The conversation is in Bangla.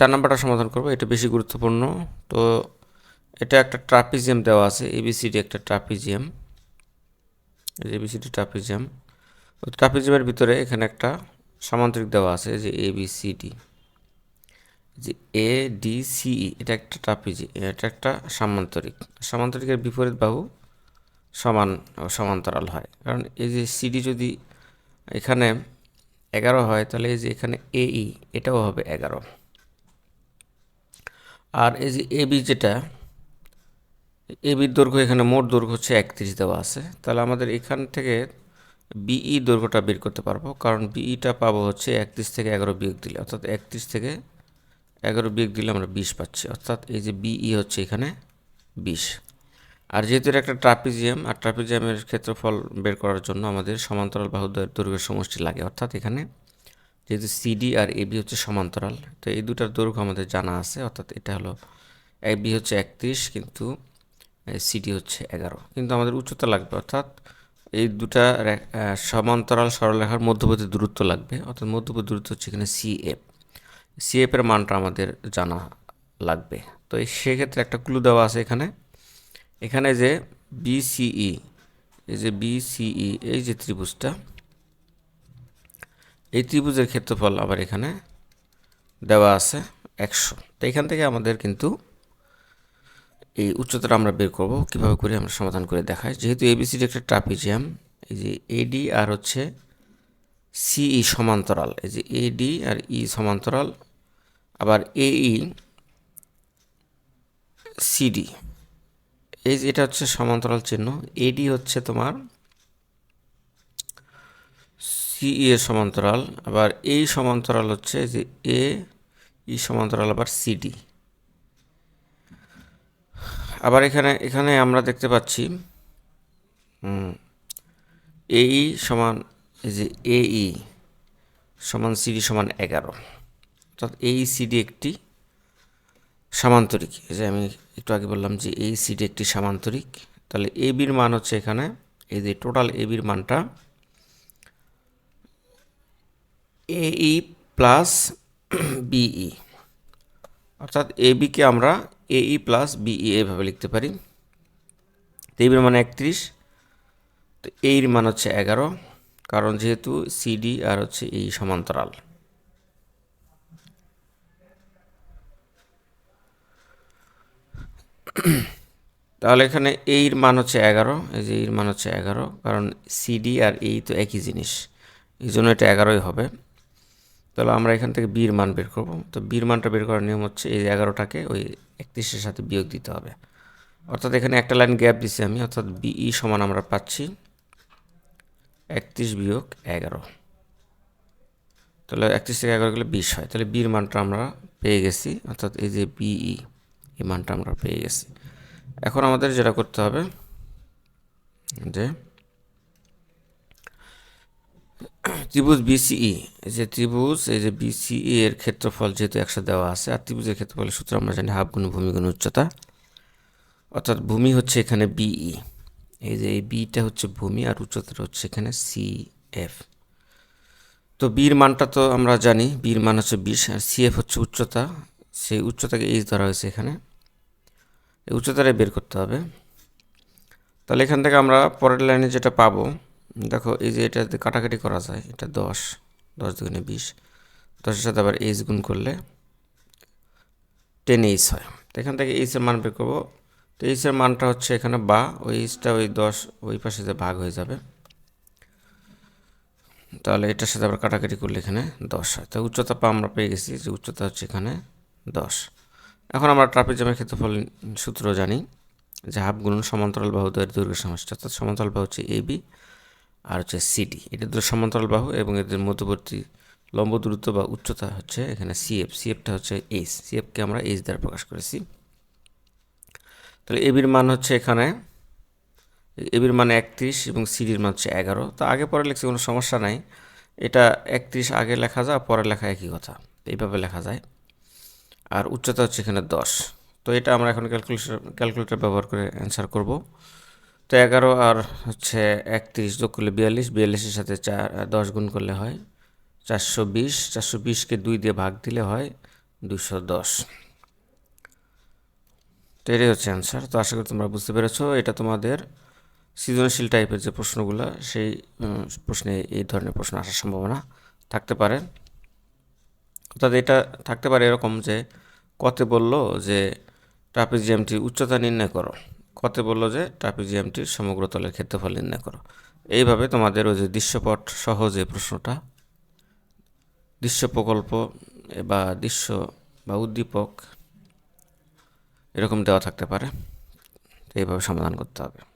চার নাম্বারটা সমাধান করব, এটা বেশি গুরুত্বপূর্ণ। তো এটা একটা ট্রাপিজিয়াম দেওয়া আছে এবিসিডি একটা ট্রাপিজিয়াম। ABCD trapezium. ওই ট্রাপিজিয়ামের ভিতরে এখানে একটা সামান্তরিক দেওয়া আছে, যে এবিসিডি যে এ ডি সিই এটা একটা ট্রাপিজি, এটা একটা সামান্তরিক। সামান্তরিকের বিপরীত বাহু সমান, সমান্তরাল হয়। কারণ এই যে সিডি যদি এখানে এগারো হয়, তাহলে এই যে এখানে এই এটাও হবে এগারো। আর এই যে এবি যেটা এবির দৈর্ঘ্য এখানে মোট দৈর্ঘ্য হচ্ছে একত্রিশ দেওয়া আছে। তাহলে আমাদের এখান থেকে বিই দৈর্ঘ্যটা বের করতে পারব, কারণ বিইটা পাবো হচ্ছে একত্রিশ থেকে এগারো বিয়োগ দিলে। অর্থাৎ একত্রিশ থেকে এগারো বিয়োগ দিলে আমরা বিশ পাচ্ছি, অর্থাৎ এই যে বিই হচ্ছে এখানে বিশ। আর যেহেতু এটা একটা ট্রাপিজিয়াম, আর ট্রাপিজিয়ামের ক্ষেত্রফল বের করার জন্য আমাদের সমান্তরাল বাহুদ্বয়ের দৈর্ঘ্যের সমষ্টি লাগে, অর্থাৎ এখানে যেহেতু সিডি আর এবি হচ্ছে সমান্তরাল, তো এই দুটার দৈর্ঘ্য আমাদের জানা আছে, অর্থাৎ এটা হলো এবি হচ্ছে একত্রিশ, কিন্তু সিডি হচ্ছে এগারো। কিন্তু আমাদের উচ্চতা লাগবে, অর্থাৎ এই দুটা সমান্তরাল সরলরেখার মধ্যবর্তী দূরত্ব লাগবে, অর্থাৎ মধ্যবর্তী দূরত্ব হচ্ছে এখানে সি এফ সি এফের মানটা আমাদের জানা লাগবে। তো সেক্ষেত্রে একটা ক্লু দেওয়া আছে এখানে। এখানে যে বিসিই এই যে বিসিই এই যে ত্রিভুজটা এই ত্রিভুজের ক্ষেত্রফল আবার এখানে দেওয়া আছে একশো। তো এখান থেকে আমাদের কিন্তু এই উচ্চতাটা আমরা বের করব, কীভাবে করে আমরা সমাধান করে দেখাই। যেহেতু এবিসিডি একটা ট্রাপিজিয়াম, এই যে এডি আর হচ্ছে সিই সমান্তরাল, এই যে এডি আর ই সমান্তরাল, আবার এ এই সিডি এই যে এটা হচ্ছে সমান্তরাল চিহ্ন এডি হচ্ছে তোমার সিই এর সমান্তরাল? আবার এই সমান্তরাল হচ্ছে যে এ, ই সমান্তরাল আবার সিডি আবার এখানে এখানে আমরা দেখতে পাচ্ছি এই সমান এই যে এই সমান সিডি সমান এগারো। অর্থাৎ এই সিডি একটি সামান্তরিক। এই যে আমি একটু আগে বললাম যে এই সিডি একটি সামান্তরিক। তাহলে এ বির মান হচ্ছে এখানে, এই যে টোটাল এ বির মানটা এই প্লাস বিই অর্থাৎ এ বিকে আমরা এই প্লাস বিই এভাবে লিখতে পারি। তো মান একত্রিশ। তো এইর মান হচ্ছে এগারো। কারণ যেহেতু সিডি আর হচ্ছে এই সমান্তরাল। তাহলে এখানে এইর মান হচ্ছে এগারো। এই যে এইর মান হচ্ছে এগারো। কারণ সিডি আর এই তো একই জিনিস। এই জন্য এটা এগারোই হবে। তাহলে আমরা এখান থেকে বির মান বের করব। তো বির মানটা বের করার নিয়ম হচ্ছে এই এগারোটাকে ওই একত্রিশের সাথে বিয়োগ দিতে হবে। অর্থাৎ এখানে একটা লাইন গ্যাপ দিছি আমি, অর্থাৎ বিই সমান আমরা পাচ্ছি একত্রিশ বিয়োগ এগারো। তাহলে একত্রিশ থেকে এগারো গেলে বিশ হয়। তাহলে বির মানটা আমরা পেয়ে গেছি, অর্থাৎ এই যে বিই, এই মানটা আমরা পেয়ে গেছি। এখন আমাদের যেটা করতে হবে যে ত্রিভুজ বিসিই এই যে ত্রিভুজ, এই যে বিসিই এর ক্ষেত্রফল যেহেতু একশো দেওয়া আছে, আর ত্রিভুজের ক্ষেত্রফলের সূত্র আমরা জানি হাফ গুণ ভূমি গুণ উচ্চতা, অর্থাৎ ভূমি হচ্ছে এখানে বিই এই যে এই বিটা হচ্ছে ভূমি আর উচ্চতাটা হচ্ছে এখানে সি এফ তো বির মানটা তো আমরা জানি বির মান হচ্ছে বিশ, আর সি এফ হচ্ছে উচ্চতা, সেই উচ্চতাকে এইচ ধরা হয়েছে এখানে, এই উচ্চতাটাই বের করতে হবে। তাহলে এখান থেকে আমরা পরের লাইনে যেটা পাবো দেখো, এই যে এটা কাটাকাটি করা যায়, এটা দশ দশ দুগুণে বিশ। দশের সাথে আবার এইচ গুণ করলে টেন এইচ হয়। তো এখান থেকে এইচের মান বের করব। তো এইচের মানটা হচ্ছে এখানে বা, ওই এইচটা ওই দশ, ওই পাশে যে ভাগ হয়ে যাবে। তাহলে এটার সাথে আবার কাটাকাটি করলে এখানে দশ হয়। তো উচ্চতা পা আমরা পেয়ে গেছি, যে উচ্চতা হচ্ছে এখানে দশ। এখন আমরা ট্রাপিজামের ক্ষেত্রফল সূত্র জানি, যে হাফ গুণ সমান্তরাল বাহুদ্বয়ের দৈর্ঘ্য সমষ্টি, অর্থাৎ সমান্তরাল বাহু হচ্ছে এবি আর হচ্ছে সিডি এটা দুটো সমান্তরাল বাহু এবং এদের মধ্যবর্তী লম্ব দূরত্ব বা উচ্চতা হচ্ছে এখানে সিএফ সিএফটা হচ্ছে এইচ সিএফকে আমরা এইচ দ্বারা প্রকাশ করেছি। তাহলে এবির মান হচ্ছে এখানে এবির মান একত্রিশ এবং সিডির মান হচ্ছে এগারো। তো আগে পরে লিখছি, কোনো সমস্যা নাই। এটা একত্রিশ আগে লেখা যায়, পরে লেখা একই কথা। এইভাবে লেখা যায়। আর উচ্চতা হচ্ছে এখানে দশ। তো এটা আমরা এখন ক্যালকুলেশন ক্যালকুলেটর ব্যবহার করে অ্যান্সার করব। তো এগারো আর হচ্ছে একত্রিশ যোগ করলে বিয়াল্লিশ, বিয়াল্লিশের সাথে চার দশ গুণ করলে হয় চারশো বিশ। চারশো বিশকে দুই দিয়ে ভাগ দিলে হয় দুশো দশ। তো এটাই হচ্ছে অ্যান্সার তো আশা করি তোমরা বুঝতে পেরেছ, এটা তোমাদের সৃজনশীল টাইপের যে প্রশ্নগুলো, সেই প্রশ্নে এই ধরনের প্রশ্ন আসার সম্ভাবনা থাকতে পারে। অর্থাৎ এটা থাকতে পারে এরকম যে, কতে বলল যে ট্রাফিক ট্রাপিজিয়ামটির উচ্চতা নির্ণয় করো। কতে বলল যে ট্রাপিজিয়ামটির সমগ্র তলের ক্ষেত্রফল নির্ণয় করো। এইভাবে তোমাদের ওই যে দৃশ্যপট সহ যে প্রশ্নটা, দৃশ্য প্রকল্প বা দৃশ্য বা উদ্দীপক এরকম দেওয়া থাকতে পারে। এইভাবে সমাধান করতে হবে।